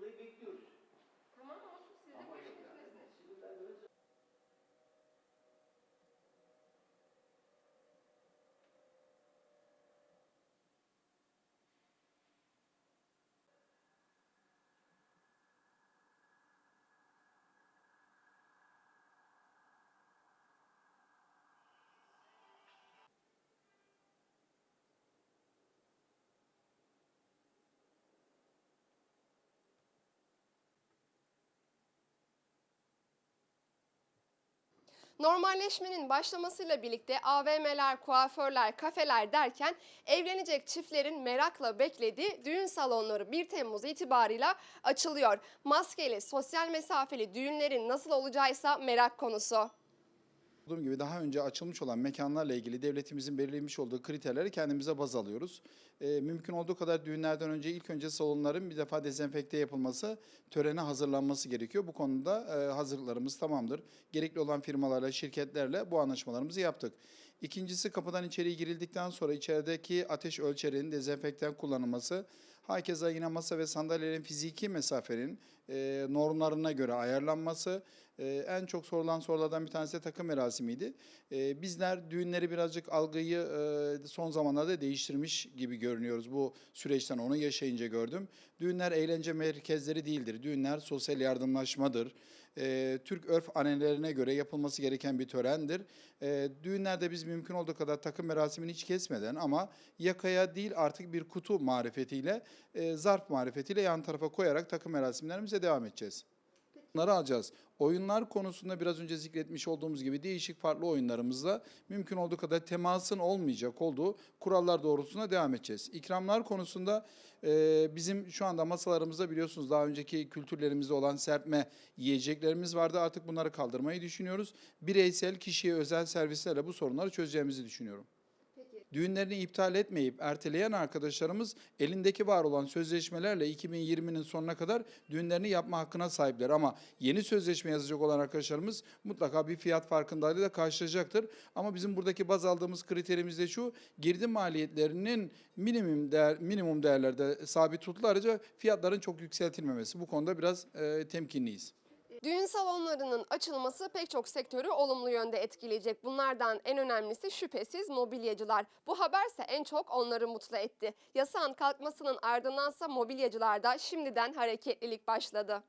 living beauty. Normalleşmenin başlamasıyla birlikte AVM'ler, kuaförler, kafeler derken evlenecek çiftlerin merakla beklediği düğün salonları 1 Temmuz itibarıyla açılıyor. Maskeli, sosyal mesafeli düğünlerin nasıl olacağıysa merak konusu. Olduğum gibi daha önce açılmış olan mekanlarla ilgili devletimizin belirlemiş olduğu kriterleri kendimize baz alıyoruz. Ee, mümkün olduğu kadar düğünlerden önce ilk önce salonların bir defa dezenfekte yapılması, törene hazırlanması gerekiyor. Bu konuda e, hazırlıklarımız tamamdır. Gerekli olan firmalarla, şirketlerle bu anlaşmalarımızı yaptık. İkincisi kapıdan içeriye girildikten sonra içerideki ateş ölçerinin dezenfektan kullanılması, Hakeza yine masa ve sandalyelerin fiziki mesafenin e, normlarına göre ayarlanması. E, en çok sorulan sorulardan bir tanesi de takım merasimiydi. E, bizler düğünleri birazcık algıyı e, son zamanlarda değiştirmiş gibi görünüyoruz. Bu süreçten onu yaşayınca gördüm. Düğünler eğlence merkezleri değildir. Düğünler sosyal yardımlaşmadır. E, Türk örf anelerine göre yapılması gereken bir törendir. Düğünlerde biz mümkün olduğu kadar takım merasimini hiç kesmeden ama yakaya değil artık bir kutu marifetiyle, e, zarf marifetiyle yan tarafa koyarak takım merasimlerimize devam edeceğiz. Bunları alacağız. Oyunlar konusunda biraz önce zikretmiş olduğumuz gibi değişik farklı oyunlarımızla mümkün olduğu kadar temasın olmayacak olduğu kurallar doğrultusunda devam edeceğiz. İkramlar konusunda e, bizim şu anda masalarımızda biliyorsunuz daha önceki kültürlerimizde olan serpme yiyeceklerimiz vardı. Artık bunları kaldırmayı düşünüyoruz. Bireysel kişiye özel servislerle bu sorunları çözeceğimizi düşünüyorum. Düğünlerini iptal etmeyip erteleyen arkadaşlarımız elindeki var olan sözleşmelerle 2020'nin sonuna kadar düğünlerini yapma hakkına sahipler. Ama yeni sözleşme yazacak olan arkadaşlarımız mutlaka bir fiyat farkındalığıyla karşılayacaktır. Ama bizim buradaki baz aldığımız kriterimiz de şu, girdi maliyetlerinin minimum değer, minimum değerlerde sabit tutularak fiyatların çok yükseltilmemesi. Bu konuda biraz e, temkinliyiz. Düğün salonlarının açılması pek çok sektörü olumlu yönde etkileyecek. Bunlardan en önemlisi şüphesiz mobilyacılar. Bu haberse en çok onları mutlu etti. Yasağın kalkmasının ardındansa mobilyacılarda şimdiden hareketlilik başladı.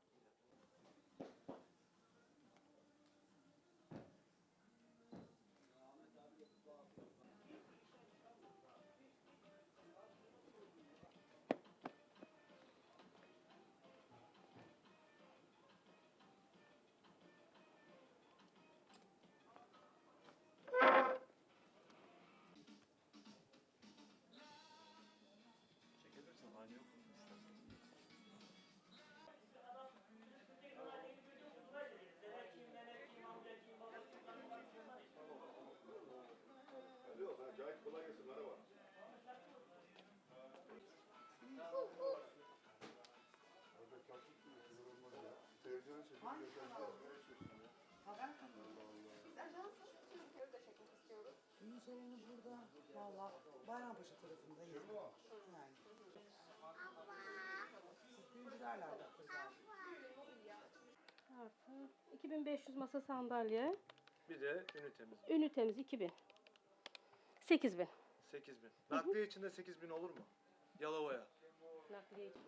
Biz ajansız Türkiye'de de çekmek istiyoruz. Düğün salonu burada valla Bayrampaşa tarafındayız. Yani. Siz düğüncülerle alakalı Artı 2500 masa sandalye. Bir de ünitemiz. Ünitemiz 2000. 8000. 8000. Nakliye içinde 8000 olur mu? Yalova'ya. Nakliye için.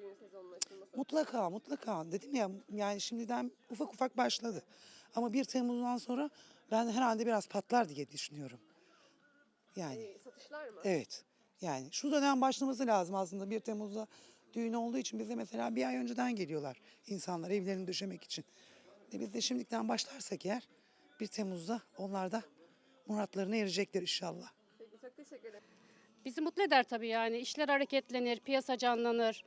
Düğün sezonunun açılması? Mutlaka mutlaka dedim ya yani şimdiden ufak ufak başladı. Ama 1 Temmuz'dan sonra ben herhalde biraz patlar diye düşünüyorum. Yani Ee, satışlar mı? evet yani şu dönem başlaması lazım aslında 1 Temmuz'da düğün olduğu için bize mesela bir ay önceden geliyorlar insanlar evlerini döşemek için. E biz de şimdiden başlarsak eğer 1 Temmuz'da onlar da muratlarına erecekler inşallah. Peki çok teşekkür ederim. Bizi mutlu eder tabii yani. İşler hareketlenir, piyasa canlanır.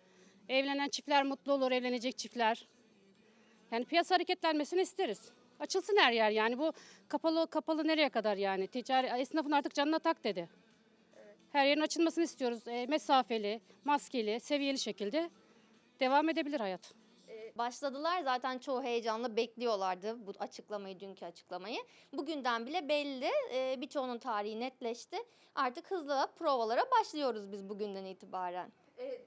Evlenen çiftler mutlu olur, evlenecek çiftler. Yani piyasa hareketlenmesini isteriz. Açılsın her yer yani bu kapalı kapalı nereye kadar yani? Ticari esnafın artık canına tak dedi. Her yerin açılmasını istiyoruz. E, mesafeli, maskeli, seviyeli şekilde devam edebilir hayat. Başladılar zaten çoğu heyecanla bekliyorlardı bu açıklamayı, dünkü açıklamayı. Bugünden bile belli, e, birçoğunun tarihi netleşti. Artık hızla provalara başlıyoruz biz bugünden itibaren. E,